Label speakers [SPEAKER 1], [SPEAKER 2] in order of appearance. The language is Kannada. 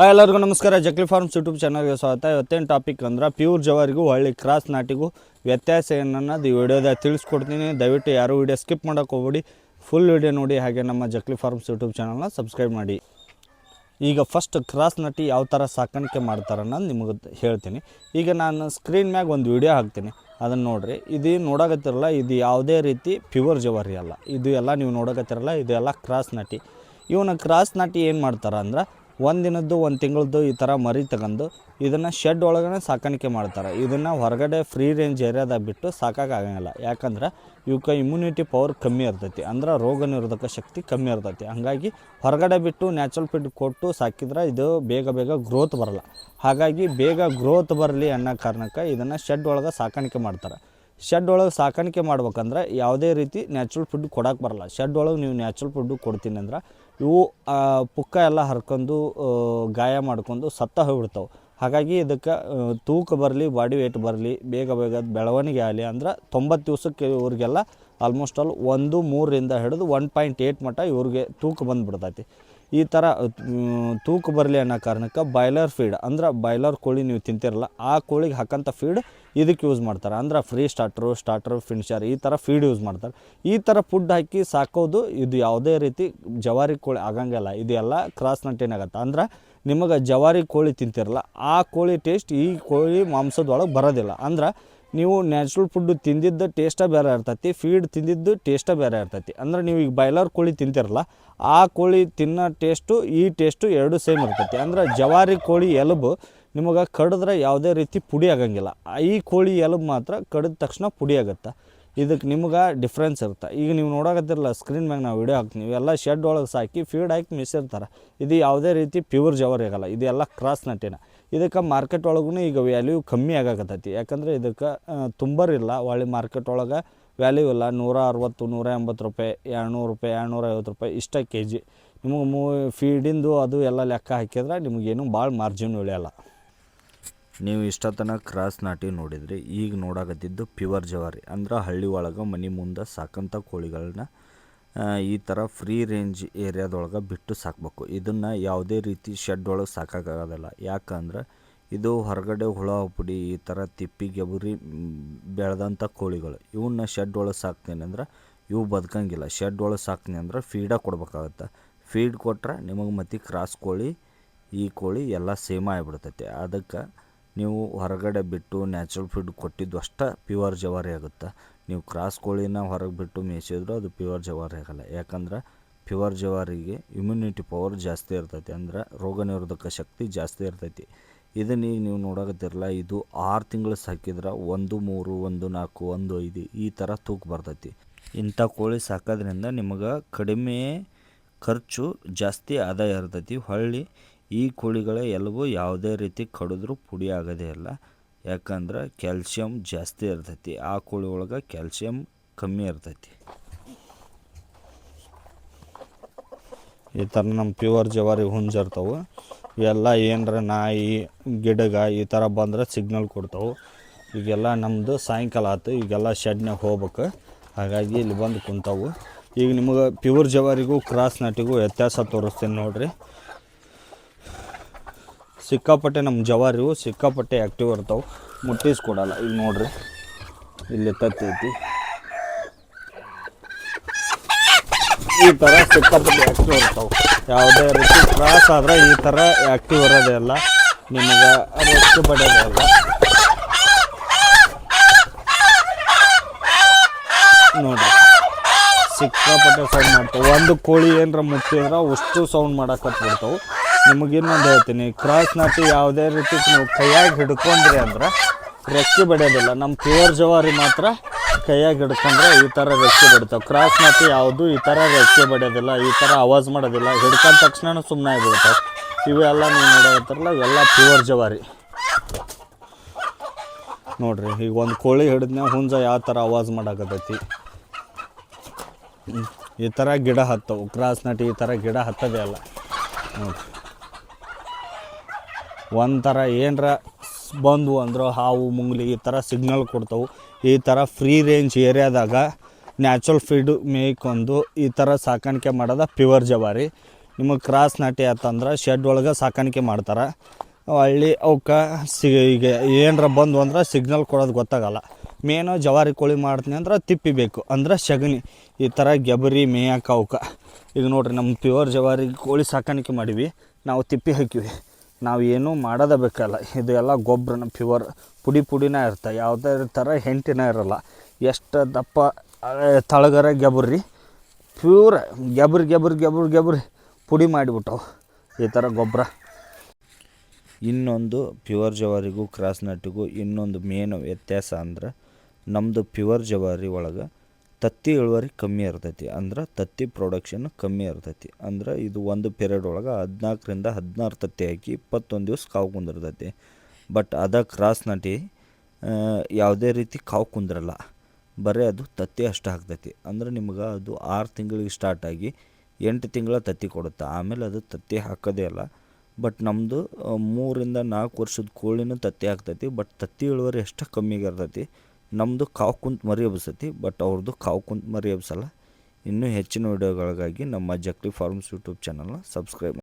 [SPEAKER 1] ಹಾಯ್ ಎಲ್ಲರಿಗೂ ನಮಸ್ಕಾರ. ಜಕ್ಲಿ ಫಾರ್ಮ್ಸ್ ಯೂಟ್ಯೂಬ್ ಚಾನಲ್ಗೆ ಸ್ವಾಗತ. ಇವತ್ತೇನು ಟಾಪಿಕ್ ಅಂದ್ರೆ ಪ್ಯೂರ್ ಜವಾರಿಗೂ ಹಳ್ಳಿ ಕ್ರಾಸ್ ನಾಟಿಗೂ ವ್ಯತ್ಯಾಸ ಏನನ್ನೋದು ಈ ವಿಡಿಯೋದಾಗ ತಿಳಿಸ್ಕೊಡ್ತೀನಿ. ದಯವಿಟ್ಟು ಯಾರೂ ವಿಡಿಯೋ ಸ್ಕಿಪ್ ಮಾಡೋಕೆ ಹೋಗ್ಬಿಡಿ. ಫುಲ್ ವಿಡಿಯೋ ನೋಡಿ ಹಾಗೆ ನಮ್ಮ ಜಕ್ಲಿ ಫಾರ್ಮ್ಸ್ ಯೂಟ್ಯೂಬ್ ಚಾನಲ್ನ ಸಬ್ಸ್ಕ್ರೈಬ್ ಮಾಡಿ. ಈಗ ಫಸ್ಟ್ ಕ್ರಾಸ್ ನಟಿ ಯಾವ ಥರ ಸಾಕಾಣಿಕೆ ಮಾಡ್ತಾರೆ ಅನ್ನೋದು ನಿಮಗೆ ಹೇಳ್ತೀನಿ. ಈಗ ನಾನು ಸ್ಕ್ರೀನ್ ಮ್ಯಾಗ ಒಂದು ವಿಡಿಯೋ ಹಾಕ್ತೀನಿ. ಅದನ್ನು ನೋಡಿರಿ. ಇದು ನೋಡಕತ್ತಿರಲ್ಲ, ಇದು ಯಾವುದೇ ರೀತಿ ಪ್ಯೂರ್ ಜವಾರಿ ಅಲ್ಲ. ಇದು ಎಲ್ಲ ನೀವು ನೋಡಕತ್ತಿರಲ್ಲ, ಇದು ಎಲ್ಲ ಕ್ರಾಸ್ ನಟಿ. ಇವನ ಕ್ರಾಸ್ ನಾಟಿ ಏನು ಮಾಡ್ತಾರೆ ಅಂದ್ರೆ ಒಂದು ದಿನದ್ದು, ಒಂದು ತಿಂಗಳದ್ದು ಈ ಥರ ಮರಿ ತಗೊಂಡು ಇದನ್ನು ಶೆಡ್ ಒಳಗೇ ಸಾಕಾಣಿಕೆ ಮಾಡ್ತಾರೆ. ಇದನ್ನು ಹೊರಗಡೆ ಫ್ರೀ ರೇಂಜ್ ಏರಿಯಾದಾಗ ಬಿಟ್ಟು ಸಾಕಾಗಂಗಿಲ್ಲ ಯಾಕಂದ್ರೆ ಇವಕ್ಕೆ ಇಮ್ಯುನಿಟಿ ಪವರ್ ಕಮ್ಮಿ ಇರ್ತೈತಿ. ಅಂದ್ರೆ ರೋಗ ನಿರೋಧಕ ಶಕ್ತಿ ಕಮ್ಮಿ ಇರ್ತೈತಿ. ಹಾಗಾಗಿ ಹೊರಗಡೆ ಬಿಟ್ಟು ನ್ಯಾಚುರಲ್ ಫುಡ್ ಕೊಟ್ಟು ಸಾಕಿದ್ರೆ ಇದು ಬೇಗ ಬೇಗ ಗ್ರೋತ್ ಬರಲ್ಲ. ಹಾಗಾಗಿ ಬೇಗ ಗ್ರೋತ್ ಬರಲಿ ಅನ್ನೋ ಕಾರಣಕ್ಕೆ ಇದನ್ನು ಶೆಡ್ ಒಳಗೆ ಸಾಕಾಣಿಕೆ ಮಾಡ್ತಾರೆ. ಶೆಡ್ ಒಳಗೆ ಸಾಕಾಣಿಕೆ ಮಾಡ್ಬೇಕಂದ್ರೆ ಯಾವುದೇ ರೀತಿ ನ್ಯಾಚುರಲ್ ಫುಡ್ ಕೊಡೋಕೆ ಬರಲ್ಲ. ಶೆಡ್ ಒಳಗೆ ನೀವು ನ್ಯಾಚುರಲ್ ಫುಡ್ಡು ಕೊಡ್ತೀನಿ ಅಂದ್ರೆ ಇವು ಪುಕ್ಕ ಎಲ್ಲ ಹರ್ಕೊಂಡು ಗಾಯ ಮಾಡ್ಕೊಂಡು ಸತ್ತ ಹೋಗ್ಬಿಡ್ತಾವೆ. ಹಾಗಾಗಿ ಇದಕ್ಕೆ ತೂಕ ಬರಲಿ, ಬಾಡಿ ವೇಟ್ ಬರಲಿ, ಬೇಗ ಬೇಗ ಬೆಳವಣಿಗೆ ಆಗಲಿ ಅಂದ್ರೆ ತೊಂಬತ್ತು ದಿವಸಕ್ಕೆ ಇವ್ರಿಗೆಲ್ಲ ಆಲ್ಮೋಸ್ಟ್ ಆಲ್ ಒಂದು ಮೂರರಿಂದ ಹಿಡಿದು ಒನ್ ಪಾಯಿಂಟ್ ಏಯ್ಟ್ ಮಟ್ಟ ಇವ್ರಿಗೆ ತೂಕ ಬಂದುಬಿಡ್ತೈತಿ. ಈ ಥರ ತೂಕ ಬರಲಿ ಅನ್ನೋ ಕಾರಣಕ್ಕೆ ಬಾಯ್ಲರ್ ಫೀಡ್ ಅಂದ್ರೆ ಬಾಯ್ಲರ್ ಕೋಳಿ ನೀವು ತಿಂತಿರಲ್ಲ, ಆ ಕೋಳಿಗೆ ಹಾಕೋಂಥ ಫೀಡ್ ಇದಕ್ಕೆ ಯೂಸ್ ಮಾಡ್ತಾರೆ. ಅಂದ್ರೆ ಫ್ರೀ ಸ್ಟಾರ್ಟ್ರು ಸ್ಟಾರ್ಟ್ರು ಫಿನಿಷರ್ ಈ ಥರ ಫೀಡ್ ಯೂಸ್ ಮಾಡ್ತಾರೆ. ಈ ಥರ ಫುಡ್ ಹಾಕಿ ಸಾಕೋದು ಇದು ಯಾವುದೇ ರೀತಿ ಜವಾರಿ ಕೋಳಿ ಆಗಂಗಿಲ್ಲ. ಇದೆಲ್ಲ ಕ್ರಾಸ್ ನಟ್ಟಿನಾಗತ್ತೆ ಅಂದ್ರೆ ನಿಮಗೆ ಜವಾರಿ ಕೋಳಿ ತಿಂತಿರಲ್ಲ, ಆ ಕೋಳಿ ಟೇಸ್ಟ್ ಈ ಕೋಳಿ ಮಾಂಸದೊಳಗೆ ಬರೋದಿಲ್ಲ. ಅಂದ್ರೆ ನೀವು ನ್ಯಾಚುರಲ್ ಫುಡ್ಡು ತಿಂದಿದ್ದು ಟೇಸ್ಟ ಬೇರೆ ಇರ್ತೈತಿ ಫೀಡ್ ತಿಂದಿದ್ದು ಟೇಸ್ಟೇ ಬೇರೆ ಇರ್ತೈತಿ. ಅಂದ್ರೆ ನೀವು ಈಗ ಬಾಯ್ಲರ್ ಕೋಳಿ ತಿಂತಿರಲ್ಲ, ಆ ಕೋಳಿ ತಿನ್ನೋ ಟೇಸ್ಟು ಈ ಟೇಸ್ಟು ಎರಡು ಸೇಮ್ ಇರ್ತೈತಿ. ಅಂದ್ರೆ ಜವಾರಿ ಕೋಳಿ ಎಲುಬು ನಿಮಗೆ ಕಡಿದ್ರೆ ಯಾವುದೇ ರೀತಿ ಪುಡಿ ಆಗಂಗಿಲ್ಲ. ಈ ಕೋಳಿ ಎಲುಬು ಮಾತ್ರ ಕಡಿದ ತಕ್ಷಣ ಪುಡಿ ಆಗುತ್ತೆ. ಇದಕ್ಕೆ ನಿಮ್ಗೆ ಡಿಫ್ರೆನ್ಸ್ ಇರುತ್ತೆ ಈಗ ನೀವು ನೋಡಕತ್ತಿರಲ್ಲ ಸ್ಕ್ರೀನ್ ಮ್ಯಾಗ ನಾವು ವಿಡಿಯೋ ಹಾಕ್ತೀವಿ. ಎಲ್ಲ ಶೆಡ್ ಒಳಗೆ ಸಾಕಿ ಫೀಡ್ ಹಾಕಿ ಮಿಸಿರ್ತಾರೆ ಇದು ಯಾವುದೇ ರೀತಿ ಪ್ಯೂರ್ ಜವರ್ ಆಗಲ್ಲ. ಇದೆಲ್ಲ ಕ್ರಾಸ್ ನಟಿನ. ಇದಕ್ಕೆ ಮಾರ್ಕೆಟ್ ಒಳಗೂ ಈಗ ವ್ಯಾಲ್ಯೂ ಕಮ್ಮಿ ಆಗಕತ್ತೈತಿ. ಯಾಕಂದರೆ ಇದಕ್ಕೆ ತುಂಬರಿಲ್ಲ. ಒಳ್ಳೆ ಮಾರ್ಕೆಟ್ ಒಳಗೆ ವ್ಯಾಲ್ಯೂ ಇಲ್ಲ. ನೂರ ಅರವತ್ತು, ನೂರ ಎಂಬತ್ತು ರೂಪಾಯಿ, ಎರಡುನೂರು ರೂಪಾಯಿ, ಎರಡುನೂರ ಐವತ್ತು ರೂಪಾಯಿ ಇಷ್ಟ ಕೆ ಜಿ ನಿಮಗೆ ಮೂ ಫೀಡಿಂದು ಅದು ಎಲ್ಲ ಲೆಕ್ಕ ಹಾಕಿದ್ರೆ ನಿಮಗೇನು ಭಾಳ ಮಾರ್ಜಿನ್ ಉಳಿಯಲ್ಲ.
[SPEAKER 2] ನೀವು ಇಷ್ಟತನ ಕ್ರಾಸ್ ನಾಟಿ ನೋಡಿದ್ರಿ ಈಗ ನೋಡಕತ್ತಿದ್ದು ಪ್ಯೂರ್ ಜವಾರಿ ಅಂದ್ರೆ ಹಳ್ಳಿ ಒಳಗೆ ಮನೆ ಮುಂದೆ ಸಾಕಂಥ ಕೋಳಿಗಳನ್ನ ಈ ಥರ ಫ್ರೀ ರೇಂಜ್ ಏರಿಯಾದೊಳಗೆ ಬಿಟ್ಟು ಸಾಕಬೇಕು. ಇದನ್ನು ಯಾವುದೇ ರೀತಿ ಶೆಡ್ ಒಳಗೆ ಸಾಕಾಗೋದಿಲ್ಲ. ಯಾಕಂದ್ರೆ ಇದು ಹೊರಗಡೆ ಹುಳ ಪುಡಿ ಈ ಥರ ತಿಪ್ಪಿ, ಗೆಬುರಿ ಬೆಳೆದಂಥ ಕೋಳಿಗಳು. ಇವನ್ನ ಶೆಡ್ ಒಳಗೆ ಸಾಕ್ತೀನಿ ಅಂದ್ರೆ ಇವು ಬದುಕಂಗಿಲ್ಲ. ಶೆಡ್ ಒಳಗೆ ಸಾಕ್ತೀನಿ ಅಂದ್ರೆ ಫೀಡ ಕೊಡ್ಬೇಕಾಗತ್ತೆ. ಫೀಡ್ ಕೊಟ್ರೆ ನಿಮಗೆ ಮತ್ತೆ ಕ್ರಾಸ್ ಕೋಳಿ, ಈ ಕೋಳಿ ಎಲ್ಲ ಸೇಮ್ ಆಗಿಬಿಡ್ತೈತೆ. ಅದಕ್ಕೆ ನೀವು ಹೊರಗಡೆ ಬಿಟ್ಟು ನ್ಯಾಚುರಲ್ ಫುಡ್ ಕೊಟ್ಟಿದ್ದು ಅಷ್ಟೇ ಪ್ಯೂರ್ ಜವಾರಿ ಆಗುತ್ತೆ. ನೀವು ಕ್ರಾಸ್ ಕೋಳಿನ ಹೊರಗೆ ಬಿಟ್ಟು ಮೇಯಿಸಿದ್ರು ಅದು ಪ್ಯೂರ್ ಜವಾರಿ ಆಗಲ್ಲ. ಯಾಕಂದ್ರೆ ಪ್ಯೂರ್ ಜವಾರಿಗೆ ಇಮ್ಯುನಿಟಿ ಪವರ್ ಜಾಸ್ತಿ ಇರ್ತೈತಿ. ಅಂದ್ರೆ ರೋಗ ನಿರೋಧಕ ಶಕ್ತಿ ಜಾಸ್ತಿ ಇರ್ತೈತಿ. ಇದನ್ನ ಈಗ ನೀವು ನೋಡಕತ್ತಿರಲ್ಲ, ಇದು ಆರು ತಿಂಗಳು ಸಾಕಿದ್ರೆ ಒಂದು, ಮೂರು, ಒಂದು, ನಾಲ್ಕು, ಒಂದು, ಐದು ಈ ಥರ ತೂಕ ಬರ್ತೈತಿ. ಇಂಥ ಕೋಳಿ ಸಾಕೋದ್ರಿಂದ ನಿಮಗೆ ಕಡಿಮೆ ಖರ್ಚು ಜಾಸ್ತಿ ಆದಾಯ ಇರ್ತೈತಿ. ಹೊಳ್ಳಿ ಈ ಕೋಳಿಗಳ ಎಲ್ಲವೂ ಯಾವುದೇ ರೀತಿ ಕಡಿದ್ರೂ ಪುಡಿ ಆಗೋದೇ ಇಲ್ಲ. ಯಾಕಂದ್ರೆ ಕ್ಯಾಲ್ಶಿಯಮ್ ಜಾಸ್ತಿ ಇರ್ತೈತಿ. ಆ ಕೋಳಿ ಒಳಗೆ ಕ್ಯಾಲ್ಶಿಯಮ್ ಕಮ್ಮಿ ಇರ್ತೈತಿ.
[SPEAKER 1] ಈ ಥರ ನಮ್ಮ ಪ್ಯೂರ್ ಜವಾರಿ ಹುಂಜ ಇರ್ತಾವೆ. ಇವೆಲ್ಲ ಏನರ ನಾಯಿ, ಗಿಡಗ ಈ ಥರ ಬಂದ್ರೆ ಸಿಗ್ನಲ್ ಕೊಡ್ತಾವೆ. ಈಗೆಲ್ಲ ನಮ್ಮದು ಸಾಯಂಕಾಲ ಆಯ್ತು ಈಗೆಲ್ಲ ಶೆಡ್ನಾಗ ಹೋಗ್ಬೇಕು. ಹಾಗಾಗಿ ಇಲ್ಲಿ ಬಂದು ಕುಂತಾವು. ಈಗ ನಿಮಗೆ ಪ್ಯೂರ್ ಜವಾರಿಗೂ, ಕ್ರಾಸ್ ನಾಟಿಗೂ ವ್ಯತ್ಯಾಸ ತೋರಿಸ್ತೀನಿ ನೋಡ್ರಿ. ಸಿಕ್ಕಾಪಟ್ಟೆ ನಮ್ಮ ಜವಾರಿ ಸಿಕ್ಕಾಪಟ್ಟೆ ಆ್ಯಕ್ಟಿವ್ ಇರ್ತಾವೆ. ಮುಟ್ಟಿಸ್ಕೊಡಲ್ಲ ಈಗ ನೋಡ್ರಿ. ಇಲ್ಲಿ ತತ್ತೈತಿ. ಈ ಥರ ಸಿಕ್ಕಾಪಟ್ಟೆ ಆ್ಯಕ್ಟಿವ್ ಇರ್ತಾವೆ. ಯಾವುದೇ ರೀತಿ ಕ್ರಾಸ್ ಆದ್ರೆ ಈ ಥರ ಆ್ಯಕ್ಟಿವ್ ಇರೋದೇ ಇಲ್ಲ. ನಿಮಗೆ ರೆಸ್ಟ್ ಪಡೆಯೋದೇ ಅಲ್ಲ ನೋಡ್ರಿ. ಸಿಕ್ಕಾಪಟ್ಟೆ ಸೌಂಡ್ ಮಾಡ್ತಾವೆ. ಒಂದು ಕೋಳಿ ಏನರ ಮುಟ್ಟಿದ್ರೆ ಅಷ್ಟು ಸೌಂಡ್ ಮಾಡಕತ್ಬಿಡ್ತಾವೆ ನಿಮಗಿನ್ನೊಂದು ಹೇಳ್ತೀನಿ. ಕ್ರಾಸ್ ನಾಟಿ ಯಾವುದೇ ರೀತಿ ನೀವು ಕೈಯಾಗಿ ಹಿಡ್ಕೊಂಡ್ರಿ ಅಂದ್ರೆ ರೆಕ್ಕೆ ಬಡಿಯೋದಿಲ್ಲ. ನಮ್ಮ ಪ್ಯೂರ್ ಜವಾರಿ ಮಾತ್ರ ಕೈಯಾಗಿ ಹಿಡ್ಕೊಂಡ್ರೆ ಈ ಥರ ರೆಕ್ಕೆ ಬಡಿತಾವೆ. ಕ್ರಾಸ್ ನಾಟಿ ಯಾವುದು ಈ ಥರ ರೆಕ್ಕೆ ಬಡಿಯೋದಿಲ್ಲ, ಈ ಥರ ಆವಾಜ್ ಮಾಡೋದಿಲ್ಲ. ಹಿಡ್ಕೊಂಡ ತಕ್ಷಣ ಸುಮ್ಮನೆ ಆಗಿಬಿಡ್ತಾವೆ. ಇವೆಲ್ಲ ನೀವು ನೋಡೋತ್ತಾರಲ್ಲ ಇವೆಲ್ಲ ಪ್ಯೂರ್ ಜವಾರಿ. ನೋಡ್ರಿ, ಈಗ ಒಂದು ಕೋಳಿ ಹಿಡಿದ್ನ ಹುಂಜ ಯಾವ ಥರ ಆವಾಜ್ ಮಾಡಾಕತ್ತೈತಿ. ಈ ಥರ ಗಿಡ ಹತ್ತವು. ಕ್ರಾಸ್ ನಟಿ ಈ ಥರ ಗಿಡ ಹತ್ತದೇ ಅಲ್ಲ. ನೋಡ್ರಿ. ಒಂಥರ ಏನರ ಬಂದು ಅಂದ್ರೆ ಹಾವು, ಮುಂಗ್ಲಿ ಈ ಥರ ಸಿಗ್ನಲ್ ಕೊಡ್ತಾವೆ. ಈ ಥರ ಫ್ರೀ ರೇಂಜ್ ಏರಿಯಾದಾಗ ನ್ಯಾಚುರಲ್ ಫೀಡ್ ಮೇಯ್ಕೊಂಡು ಈ ಥರ ಸಾಕಾಣಿಕೆ ಮಾಡೋದ ಪ್ಯೂರ್ ಜವಾರಿ. ನಿಮಗೆ ಕ್ರಾಸ್ ನಾಟಿ ಆತಂದ್ರೆ ಶೆಡ್ ಒಳಗೆ ಸಾಕಾಣಿಕೆ ಮಾಡ್ತಾರೆ. ಹಳ್ಳಿ ಅವಕ್ಕೆ ಸಿ ಈಗ ಏನರ ಬಂದು ಅಂದ್ರೆ ಸಿಗ್ನಲ್ ಕೊಡೋದು ಗೊತ್ತಾಗಲ್ಲ. ಮೇನು ಜವಾರಿ ಕೋಳಿ ಮಾಡ್ತೀನಿ ಅಂದ್ರೆ ತಿಪ್ಪಿ ಬೇಕು, ಅಂದ್ರೆ ಸಗಣಿ. ಈ ಥರ ಗೆಬರಿ ಮೇಯಕ್ಕೆ ಅವಕ್ಕೆ. ಈಗ ನೋಡ್ರಿ ನಮ್ಮ ಪ್ಯೂರ್ ಜವಾರಿ ಕೋಳಿ ಸಾಕಾಣಿಕೆ ಮಾಡೀವಿ, ನಾವು ತಿಪ್ಪಿ ಹಾಕಿವಿ. ನಾವು ಏನೂ ಮಾಡೋದೇ ಬೇಕಲ್ಲ. ಇದು ಎಲ್ಲ ಗೊಬ್ಬರನ ಪ್ಯೂರ್ ಪುಡಿ ಪುಡಿನ ಇರುತ್ತೆ. ಯಾವುದೇ ಥರ ಹೆಂಟಿನ ಇರೋಲ್ಲ. ಎಷ್ಟು ದಪ್ಪ ತಳಗರ ಗೆಬರ್ರಿ. ಪ್ಯೂರ್ ಗೆಬ್ರಿ ಗೆಬ್ರಿ ಗೆಬ್ರಿ ಗೆಬ್ರಿ ಪುಡಿ ಮಾಡಿಬಿಟ್ಟವು. ಈ ಥರ ಗೊಬ್ಬರ
[SPEAKER 2] ಇನ್ನೊಂದು ಪ್ಯೂರ್ ಜವಾರಿಗೂ, ಕ್ರಾಸ್ ನಟ್ಟಿಗೂ ಇನ್ನೊಂದು ಮೇನ್ ವ್ಯತ್ಯಾಸ ಅಂದ್ರೆ ನಮ್ಮದು ಪ್ಯೂರ್ ಜವಾರಿ ಒಳಗೆ ತತ್ತಿ ಇಳುವರಿ ಕಮ್ಮಿ ಇರ್ತೈತಿ ಅಂದ್ರೆ ತತ್ತಿ ಪ್ರೊಡಕ್ಷನ್ ಕಮ್ಮಿ ಇರ್ತೈತಿ. ಅಂದ್ರೆ ಇದು ಒಂದು ಪೀರಿಯಡ್ ಒಳಗೆ ಹದಿನಾಲ್ಕರಿಂದ ಹದಿನಾರು ತತ್ತಿ ಹಾಕಿ ಇಪ್ಪತ್ತೊಂದು ದಿವ್ಸ ಕಾವು ಕುಂದಿರ್ತೈತಿ. ಬಟ್ ಅದ ಕ್ರಾಸ್ ನಟಿ ಯಾವುದೇ ರೀತಿ ಕಾವು ಕುಂದಿರಲ್ಲ. ಬರೀ ಅದು ತತ್ತಿ ಅಷ್ಟು ಹಾಕ್ತೈತಿ. ಅಂದ್ರೆ ನಿಮ್ಗೆ ಅದು ಆರು ತಿಂಗಳಿಗೆ ಸ್ಟಾರ್ಟ್ ಆಗಿ ಎಂಟು ತಿಂಗಳ ತತ್ತಿ ಕೊಡುತ್ತೆ. ಆಮೇಲೆ ಅದು ತತ್ತಿ ಹಾಕೋದೇ ಅಲ್ಲ ಬಟ್ ನಮ್ಮದು ಮೂರಿಂದ ನಾಲ್ಕು ವರ್ಷದ ಕೋಳಿನೂ ತತ್ತಿ ಹಾಕ್ತೈತಿ. ಬಟ್ ತತ್ತಿ ಇಳುವರಿ ಎಷ್ಟು ಕಮ್ಮಿಗೆ ಇರ್ತೈತಿ. ನಮ್ಮದು ಕಾವು ಕುಂತು ಮರಿ ಎಬ್ಸೈತಿ ಬಟ್ ಅವ್ರದ್ದು ಕಾವು ಕುಂತು ಮರಿ ಎಬ್ಸಲ್ಲ ಇನ್ನೂ ಹೆಚ್ಚಿನ ವಿಡಿಯೋಗಳಿಗಾಗಿ ನಮ್ಮ ಜಕ್ಲಿ ಫಾರ್ಮ್ಸ್ ಯೂಟ್ಯೂಬ್ ಚಾನಲ್ನ ಸಬ್ಸ್ಕ್ರೈಬ್